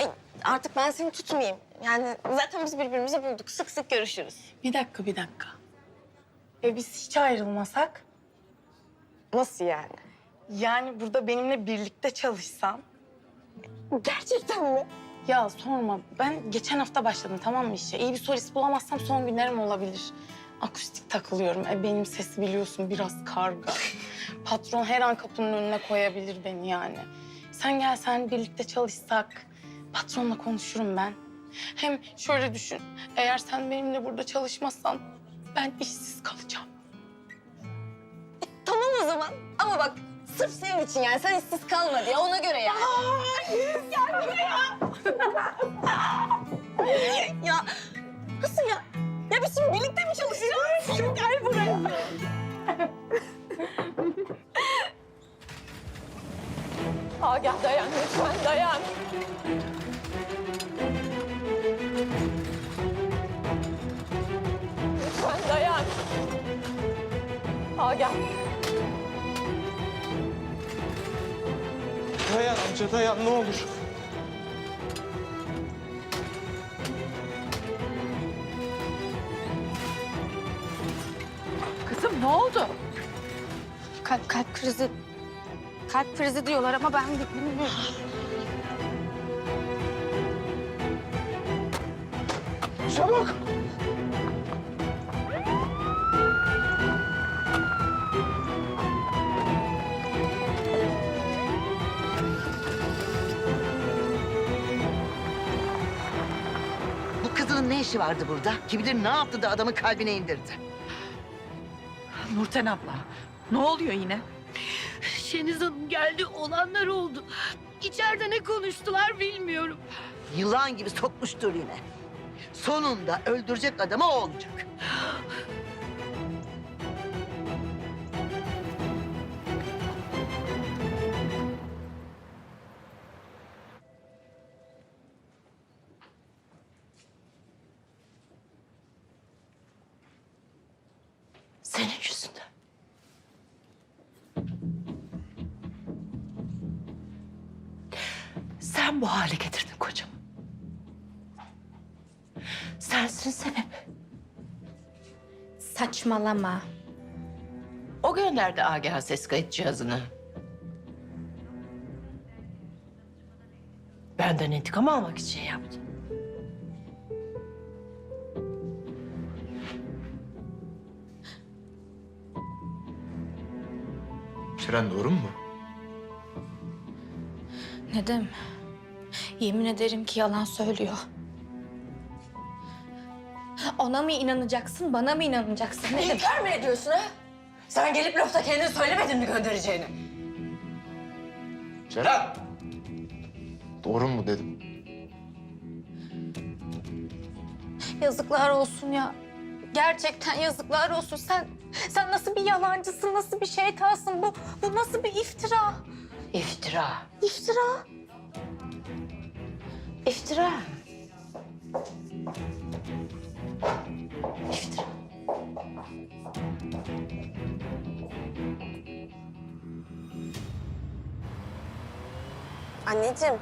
E, artık ben seni tutmayayım. Yani zaten biz birbirimizi bulduk. Sık sık görüşürüz. Bir dakika, bir dakika. E biz hiç ayrılmasak? Nasıl yani? Yani burada benimle birlikte çalışsan? Gerçekten mi? Ya sorma. Ben geçen hafta başladım tamam mı işe? İyi bir solist bulamazsam son günlerim olabilir. Akustik takılıyorum. E benim sesi biliyorsun biraz karga. Patron her an kapının önüne koyabilir beni yani. Sen gel sen birlikte çalışsak. Patronla konuşurum ben. Hem şöyle düşün. Eğer sen benimle burada çalışmazsan ben işsiz kalacağım. Tamam o zaman. Ama bak sırf senin için yani sen işsiz kalma diye ona göre yani. Buraya. ya Agah. Dayan amca dayan ne olur. Kızım ne oldu? Kalp, kalp krizi. Kalp krizi diyorlar ama ben bilmiyorum. Çabuk. Ne işi vardı burada? Kim bilir ne yaptı da adamın kalbine indirdi. Nurten abla, ne oluyor yine? Şeniz Hanım geldi, olanlar oldu. İçeride ne konuştular bilmiyorum. Yılan gibi sokmuştur yine. Sonunda öldürecek adamı o olacak. Senin yüzünden. Sen bu hale getirdin kocamı. Sensin sebep. Saçmalama. O gönderdi Agah'a ses kayıt cihazını. Benden intikam almak için yaptı. Ceren doğru mu bu? Nedim, yemin ederim ki yalan söylüyor. Ona mı inanacaksın, bana mı inanacaksın Nedim? İnkar mı ediyorsun ha? Sen gelip lafta kendin söylemedin mi göndereceğini? Ceren! Doğru mu dedim? Yazıklar olsun ya. Gerçekten yazıklar olsun. Sen sen nasıl bir yalancısın, nasıl bir şeytansın? Bu bu nasıl bir iftira? İftira. İftira. İftira. İftira. Anneciğim,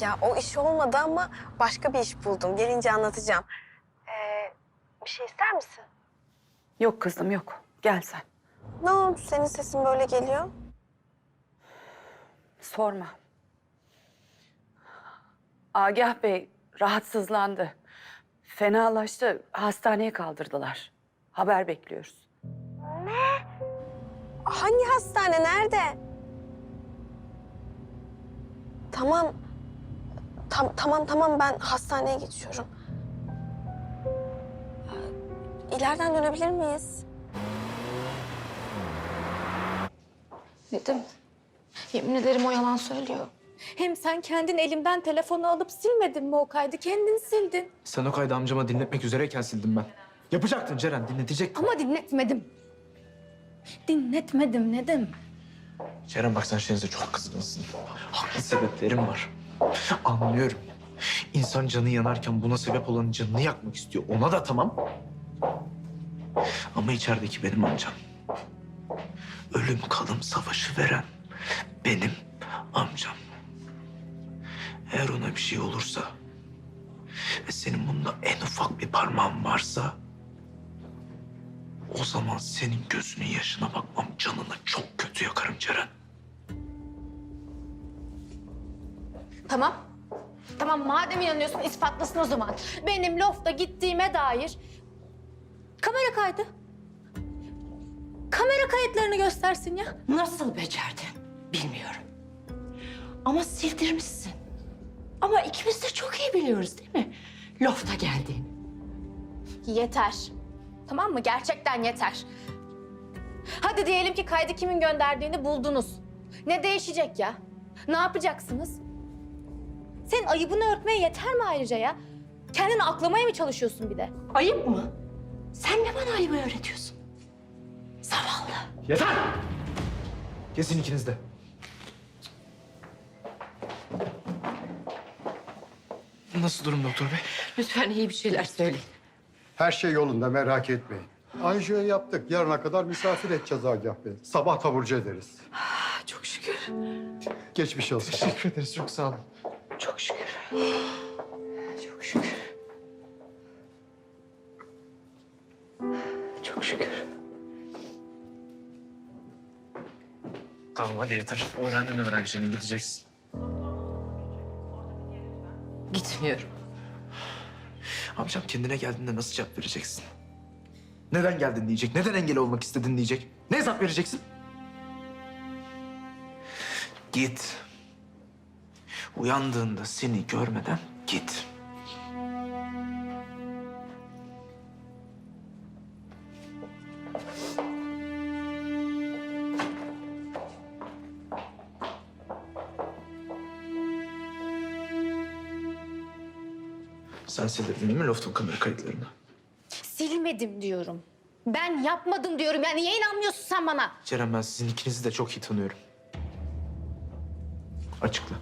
ya o iş olmadı ama başka bir iş buldum. Gelince anlatacağım. Ee, bir şey ister misin? Yok kızım yok. Gel sen. Ne oldu? Senin sesin böyle geliyor. Sorma. Agah Bey rahatsızlandı. Fenalaştı. Hastaneye kaldırdılar. Haber bekliyoruz. Hangi hastane? Nerede? Tamam. Tam, tamam tamam ben hastaneye geçiyorum. İleriden dönebilir miyiz? Nedim, yemin ederim o yalan söylüyor. Hem sen kendin elimden telefonu alıp silmedin mi o kaydı? Kendin sildin. Sen o kaydı amcama dinletmek üzereyken sildim ben. Yapacaktın Ceren, dinletecektin. Ama dinletmedim. Dinletmedim Nedim. Ceren bak sen Şeniz'e çok kızgınsın. Haklı sebeplerim var. Anlıyorum. İnsan canı yanarken buna sebep olanın canını yakmak istiyor. Ona da tamam. Ama içerideki benim amcam. Ölüm kalım savaşı veren benim amcam. Eğer ona bir şey olursa ve senin bunda en ufak bir parmağın varsa o zaman senin gözünün yaşına bakmam canını çok kötü yakarım Ceren. Tamam. Tamam madem inanıyorsun ispatlasın o zaman. Benim lofta gittiğime dair kamera kaydı. Kamera kayıtlarını göstersin ya. Nasıl becerdin bilmiyorum. Ama sildirmişsin. Ama ikimiz de çok iyi biliyoruz değil mi? Lofta geldiğini. Yeter. Tamam mı? Gerçekten yeter. Hadi diyelim ki kaydı kimin gönderdiğini buldunuz. Ne değişecek ya? Ne yapacaksınız? Senin ayıbını örtmeye yeter mi ayrıca ya? Kendini aklamaya mı çalışıyorsun bir de? Ayıp mı? Sen mi bana ayıbı öğretiyorsun? Zavallı. Yeter! Kesin ikiniz de. Nasıl durum doktor bey? Lütfen iyi bir şeyler söyleyin. Her şey yolunda merak etmeyin. Anjiyo yaptık. Yarına kadar misafir edeceğiz Agah Bey. Sabah taburcu ederiz. Çok şükür. Geçmiş olsun. Teşekkür ederiz. Çok sağ olun. Çok şükür. Şükür. Tamam hadi yeter. Öğrendin öğrencinin gideceksin. Gitmiyorum. Amcam kendine geldiğinde nasıl cevap vereceksin? Neden geldin diyecek. Neden engel olmak istedin diyecek. Ne hesap vereceksin? Git. Uyandığında seni görmeden git. Sen sildirdin değil mi Loft'un kamera kayıtlarını? Silmedim diyorum. Ben yapmadım diyorum. Yani niye inanmıyorsun sen bana? Ceren ben sizin ikinizi de çok iyi tanıyorum. Açıkla.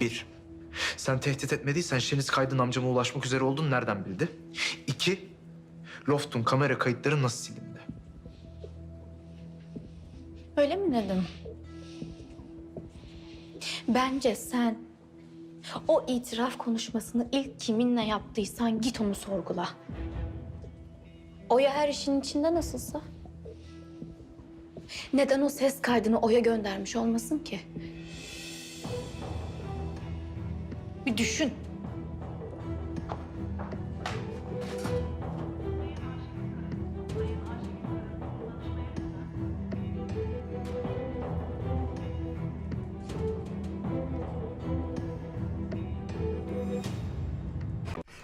Bir, sen tehdit etmediysen Şeniz Kaydın amcama ulaşmak üzere olduğunu nereden bildi? İki, Loft'un kamera kayıtları nasıl silindi? Öyle mi dedim? Bence sen o itiraf konuşmasını ilk kiminle yaptıysan git onu sorgula. Oya her işin içinde nasılsa. Neden o ses kaydını Oya göndermiş olmasın ki? Bir düşün.